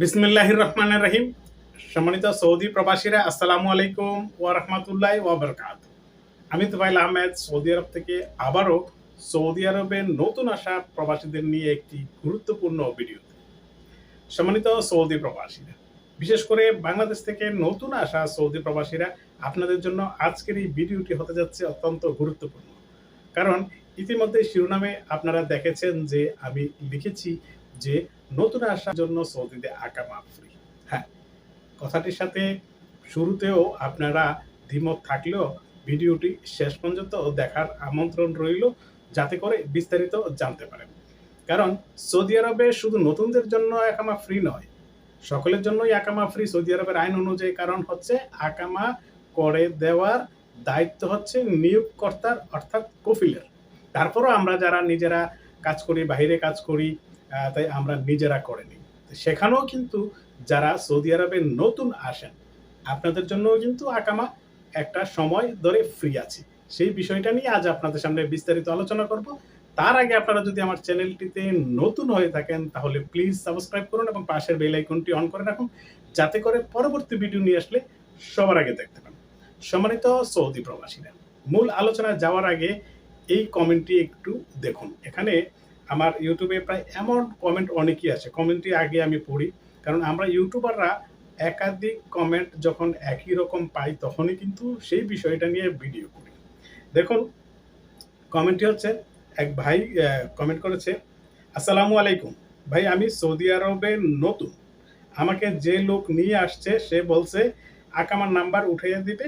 বিসমিল্লাহির রহমানির রহিম। সম্মানিত সৌদি প্রবাসীরা, আসসালামু আলাইকুম ওয়া রাহমাতুল্লাহি ওয়া বারাকাত আমি তুফাইল আহমেদ, সৌদি আরব থেকে আবারও সৌদি আরবে নতুন আসা প্রবাসীদের নিয়ে একটি গুরুত্বপূর্ণ ভিডিও সম্মানিত সৌদি প্রবাসীরা, বিশেষ করে বাংলাদেশ থেকে নতুন আসা সৌদি প্রবাসীরা, আপনাদের জন্য আজকের এই ভিডিওটি হতে যাচ্ছে অত্যন্ত গুরুত্বপূর্ণ। কারণ ইতিমধ্যে শিরোনামে আপনারা দেখেছেন যে আমি লিখেছি যে নতুন আসার জন্য সৌদিতে আকামা ফ্রি হ্যাঁ কথাটির সাথে শুরুতেও আপনারা দ্বিমত থাকলেও ভিডিওটি শেষ পর্যন্ত দেখার আমন্ত্রণ রইল যাতে করে বিস্তারিত জানতে পারেন। কারণ সৌদি আরবে শুধু নতুনদের জন্য একামা ফ্রি নয়, সকলের জন্যই আকামা ফ্রি সৌদি আরবের আইন অনুযায়ী, কারণ হচ্ছে আকামা করে দেওয়ার দায়িত্ব হচ্ছে নিয়োগকর্তার, অর্থাৎ কফিলের। তারপরও আমরা যারা নিজেরা কাজ করি বাইরে কাজ করি তাই আমরা নিজেরা করে নিই। সেখানেও কিন্তু যারা সৌদি আরবে নতুন আসেন, আপনাদের জন্যও কিন্তু আকামা একটা সময় ধরে ফ্রি আছে। সেই বিষয়টা নিয়ে আজ আপনাদের সামনে বিস্তারিত আলোচনা করব। তার আগে আপনারা যদি আমার চ্যানেলটিতে নতুন হয়ে থাকেন, তাহলে প্লিজ সাবস্ক্রাইব করুন এবং পাশের বেল আইকনটি অন করে রাখুন, যাতে করে পরবর্তী ভিডিও নিয়ে আসলে সবার আগে দেখতে পান। সম্মানিত সৌদি প্রবাসীরা, মূল আলোচনায় যাওয়ার আগে এই কমেন্টটি একটু দেখুন। এখানে আমার ইউটিউবে প্রায় এমন কমেন্ট অনেকই আছে। কমেন্টই আগে আমি পড়ি। কারণ আমরা ইউটিউবাররা একাধিক কমেন্ট যখন একই রকম পাই, তখনই কিন্তু সেই বিষয়টা নিয়ে ভিডিও করি। দেখুন কমেন্টটি হচ্ছে, এক ভাই কমেন্ট করেছে, আসসালামু আলাইকুম। ভাই, আমি সৌদি আরবে নতুন। আমাকে যে লোক নিয়ে আসছে, সে বলছে, আকামার নাম্বার উঠাইয়া দিবে,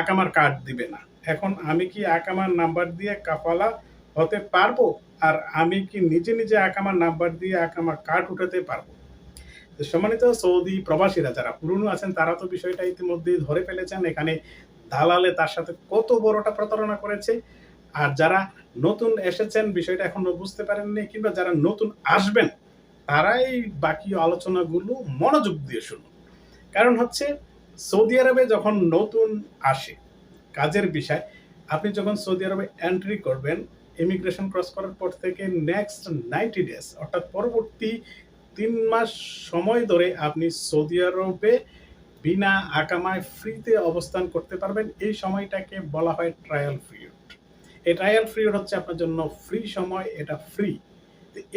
আকামার কার্ড দিবে না। এখন আমি কি আকামার নাম্বার দিয়ে কাফালা হতে পারব? আর আমি কি নিজে নিজে আকামার নাম্বার দিয়ে আকামার কার্ড উঠাতে পারব? সম্মানিত সৌদি প্রবাসীরা যারা পুরনো আছেন, তারা তো বিষয়টা ইতিমধ্যে ধরে ফেলেছেন। এখানে দালালে তার সাথে কত বড়টা প্রতারণা করেছে। আর যারা নতুন এসেছেন, বিষয়টা এখনও বুঝতে পারেননি, কিংবা যারা নতুন আসবেন, তারাই বাকি আলোচনাগুলো মনোযোগ দিয়ে শুনুন। কারণ হচ্ছে, সৌদি আরবে যখন নতুন আসে কাজের বিষয়, আপনি যখন সৌদি আরবে এন্ট্রি করবেন ইমিগ্রেশন ক্রস করার পর থেকে নেক্সট নাইনটি ডেজ অর্থাৎ পরবর্তী তিন মাস সময় ধরে আপনি সৌদি আরবে বিনা আকামায় ফ্রিতে অবস্থান করতে পারবেন। এই সময়টাকে বলা হয় ট্রায়াল পিরিয়ড এই ট্রায়াল পিরিয়ড হচ্ছে আপনার জন্য ফ্রি সময়, এটা ফ্রি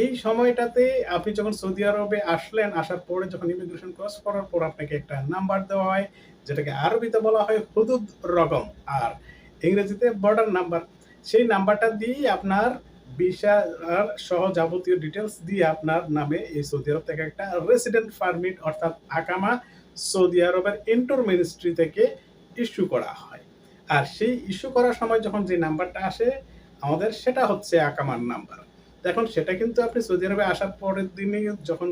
এই সময়টাতে আপনি যখন সৌদি আরবে আসলেন, আসার পরে যখন ইমিগ্রেশন ক্রস করার পর আপনাকে একটা নাম্বার দেওয়া হয়, যেটাকে আরবিতে বলা হয় হুদুদ রকম আর ইংরেজিতে বর্ডার নাম্বার সেই নাম্বারটা দিয়ে আপনার ভিসা আর সহ যাবতীয় ডিটেলস দিয়ে আপনার নামে এই সৌদি আরব থেকে একটা রেসিডেন্ট পারমিট অর্থাৎ আকামা সৌদি আরবের ইন্টার মিনিস্ট্রি থেকে ইস্যু করা হয়। আর সেই ইস্যু করার সময় যখন যে নাম্বারটা আসে, আমাদের সেটা হচ্ছে আকামার নাম্বার। এখন সেটা কিন্তু আপনি সৌদি আরবে আসার পরের দিনে যখন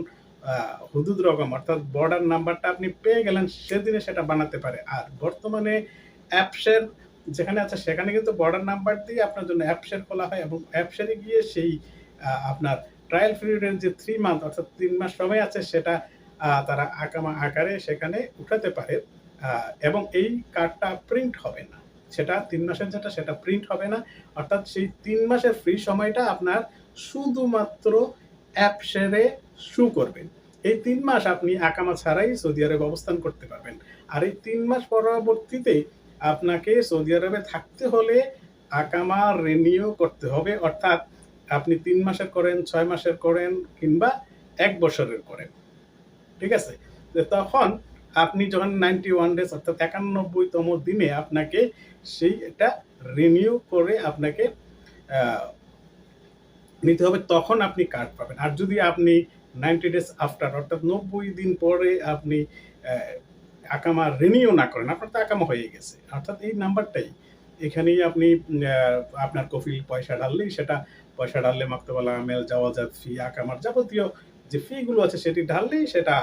হুদুদ রকম অর্থাৎ বর্ডার নাম্বারটা আপনি পেয়ে গেলেন, সেদিনে সেটা বানাতে পারে। আর বর্তমানে অ্যাপসের যেখানে আছে, সেখানে কিন্তু বর্ডার নাম্বার দিয়ে আপনার জন্য অ্যাপসের খোলা হয় এবং অ্যাপসেরে গিয়ে সেই আপনার ট্রায়াল পিরিয়ডের যে থ্রি মান্থ অর্থাৎ তিন মাস সময় আছে, সেটা তারা আকামা আকারে সেখানে উঠাতে পারে। এবং এই কার্ডটা প্রিন্ট হবে না। সেটা তিন মাসের যেটা, সেটা প্রিন্ট হবে না। অর্থাৎ সেই তিন মাসের ফ্রি সময়টা আপনার শুধুমাত্র অ্যাপসেরে শু করবেন। এই তিন মাস আপনি আকামা ছাড়াই সৌদি আরবে অবস্থান করতে পারবেন। আর এই তিন মাস পরবর্তীতে আপনাকে সৌদি আরবে থাকতে হলে আকামা রিনিউ করতে হবে। অর্থাৎ আপনি তিন মাসের করেন, ছয় মাসের করেন কিংবা এক বছরের করেন। ঠিক আছে? তখন আপনি যখন নাইনটি ওয়ান ডেজ অর্থাৎ একানব্বইতম দিনে আপনাকে সেই এটা রিনিউ করে আপনাকে নিতে হবে। তখন আপনি কার্ড পাবেন। আর যদি আপনি নাইনটি ডেজ আফটার অর্থাৎ নব্বই দিন পরে আপনি আকামা রিনিউ না করেন, আপনার তো আকামা হয়ে গেছে। অর্থাৎ এই নাম্বারটাই। এখানেই আপনি আপনার কফিল পয়সা ঢাললেই সেটা, পয়সা ঢাললে মাক্তবালা আমেল যাওয়াজাত ফি, আকামার যাবতীয় যে ফিগুলো আছে সেটি ঢাললেই সেটা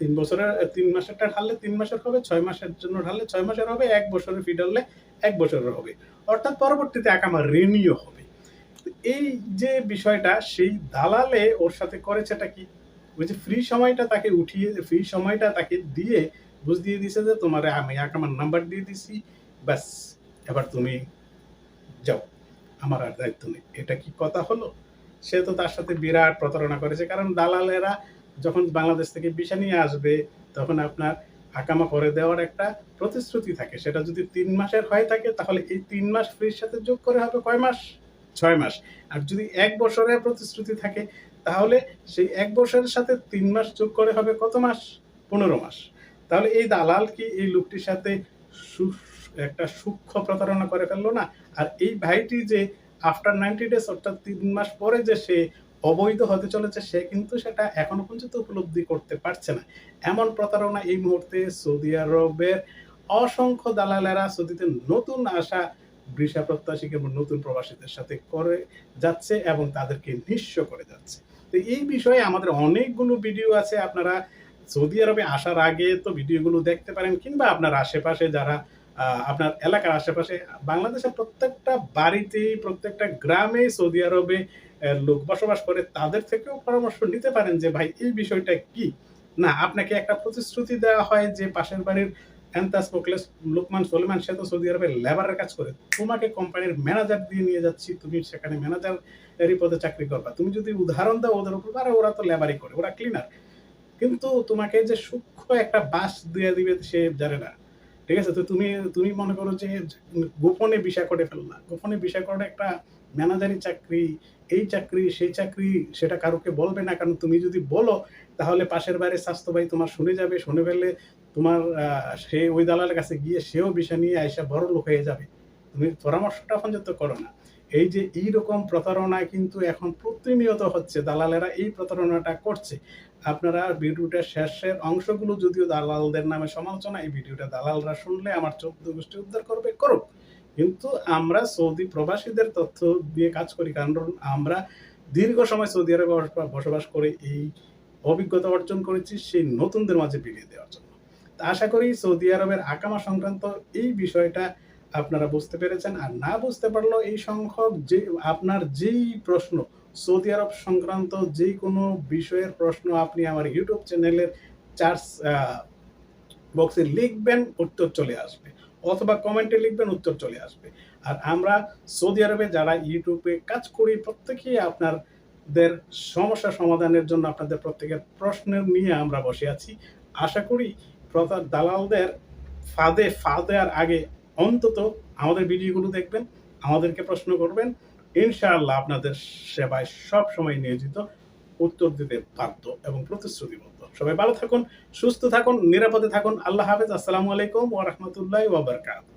তিন বছরের, তিন মাসেরটা ঢাললে তিন মাসের হবে, ছয় মাসের জন্য ঢাললে ছয় মাসের হবে, এক বছরের ফি ঢাললে এক বছরের হবে। অর্থাৎ পরবর্তীতে আকামা রিনিউ হবে। এই যে বিষয়টা, সেই দালালে ওর সাথে করেছেটা কি? ওই যে ফ্রি সময়টা তাকে উঠিয়ে, ফ্রি সময়টা তাকে দিয়ে বুঝ দিয়ে দিছে যে তোমার আমি আকামার নাম্বার দিয়ে দিছি, ব্যাস। এবার তুমি যাও। আমার আর দায়িত্ব নেই। এটা কি কথা হলো? সে তো তার সাথে বিরাট প্রতারণা করেছে। কারণ দালালেরা যখন বাংলাদেশ থেকে ভিসা নিয়ে আসবে, তখন আপনার আকামা করে দেওয়ার একটা প্রতিশ্রুতি থাকে। সেটা যদি তিন মাসের হয়ে থাকে, তাহলে এই তিন মাস ফ্রির সাথে যোগ করে হবে কয় মাস? ছয় মাস। আর যদি এক বছরের প্রতিশ্রুতি থাকে, তাহলে সেই এক বছরের সাথে তিন মাস যোগ করে হবে কত মাস? পনেরো মাস। তাহলে এই দালাল কি এই লোকটির সাথে একটা সূক্ষ্ম প্রতারণা করে ফেলল না? আর এই ভাইটি যে আফটার নাইনটি ডেজ অর্থাৎ তিন মাস পরে যে সে অবৈধ হতে চলেছে, সে কিন্তু সেটা এখনও পর্যন্ত উপলব্ধি করতে পারছে না। এমন প্রতারণা এই মুহূর্তে সৌদি আরবের অসংখ্য দালালেরা সৌদিতে নতুন আসা বৃষা প্রত্যাশী এবং নতুন প্রবাসীদের সাথে করে যাচ্ছে এবং তাদেরকে নিঃস্ব করে যাচ্ছে। তো এই বিষয়ে আমাদের অনেকগুলো ভিডিও আছে, আপনারা সৌদি আরবে আসার আগে তো ভিডিওগুলো দেখতে পারেন, কিংবা আপনার আশেপাশে যারা আপনার এলাকার আশেপাশে, বাংলাদেশের প্রত্যেকটা বাড়িতেই প্রত্যেকটা গ্রামে সৌদি আরবে লোক বসবাস করে, তাদের থেকেও পরামর্শ নিতে পারেন যে, ভাই, এই বিষয়টা কি? না, আপনাকে একটা প্রতিশ্রুতি দেওয়া হয় যে, পাশের বাড়ির অ্যান্তাস মোকলেস, লুকমান সলিমান, সে তো সৌদি আরবে লেবারের কাজ করে। তোমাকে কোম্পানির ম্যানেজার দিয়ে নিয়ে যাচ্ছি, তুমি সেখানে ম্যানেজার পদে চাকরি করবা। তুমি যদি উদাহরণ দাও, ওদের উপর, আরে ওরা তো লেবারই করে, ওরা ক্লিনার কিন্তু তোমাকে যে সূক্ষ্ম একটা বাস দিয়ে দিবে সে জানে না। ঠিক আছে? তো তুমি তুমি মনে করো যে গোপনে বিষয় করে ফেললা। গোপনে বিষয় করে একটা ম্যানেজারি চাকরি, এই চাকরি, সেই চাকরি, সেটা কারোকে বলবে না? কারণ তুমি যদি বলো, তাহলে পাশের বাড়ির স্বাস্থ্য ভাই তোমার শুনে যাবে, শুনে ফেললে তোমার সে ওই দালালের কাছে গিয়ে সেও বিষয় নিয়ে আইসা বড় লোক হয়ে যাবে। তুমি পরামর্শটা যত করো না। এই যে এই রকম প্রতারণা কিন্তু এখন প্রতিনিয়ত হচ্ছে, দালালেরা এই প্রতারণাটা করছে। আপনারা ভিডিওটা শেষের অংশগুলো যদিও দালালদের নামে সমালোচনা, এই ভিডিওটা দালালরা শুনলে আমার চোদ্দ গোষ্ঠী উদ্ধার করবে, করুক। কিন্তু আমরা সৌদি প্রবাসীদের তথ্য দিয়ে কাজ করি, কারণ আমরা দীর্ঘ সময় সৌদি আরবে বসবাস- করে এই অভিজ্ঞতা অর্জন করেছি, সেই নতুনদের মাঝে বিলিয়ে দেওয়ার জন্য। আশা করি সৌদি আরবের আকামা সংক্রান্ত এই বিষয়টা আপনারা বুঝতে পেরেছেন আর না বুঝতে পারলেও এই সংখ্যক যে আপনার যেই প্রশ্ন, সৌদি আরব সংক্রান্ত যে কোনো বিষয়ের প্রশ্ন আপনি আমার ইউটিউব চ্যানেলের চার্জ বক্সে লিখবেন, উত্তর চলে আসবে। অথবা কমেন্টে লিখবেন, উত্তর চলে আসবে। আর আমরা সৌদি আরবে যারা ইউটিউবে কাজ করি, প্রত্যেকেই আপনাদের সমস্যা সমাধানের জন্য আপনাদের প্রত্যেকের প্রশ্নের নিয়ে আমরা বসে আছি। আশা করি প্রতার দালালদের ফাঁদে ফাঁদে আর আগে অন্তত আমাদের ভিডিওগুলো দেখবেন, আমাদেরকে প্রশ্ন করবেন, ইনশাআল্লাহ আপনাদের সেবায় সব সময় নিয়োজিত উত্তর দিতে বাধ্য এবং প্রতিশ্রুতিবদ্ধ। সবাই ভালো থাকুন, সুস্থ থাকুন, নিরাপদে থাকুন। আল্লাহ হাফেজ। আসসালামু আলাইকুম ওয়া বারাকাতুহু।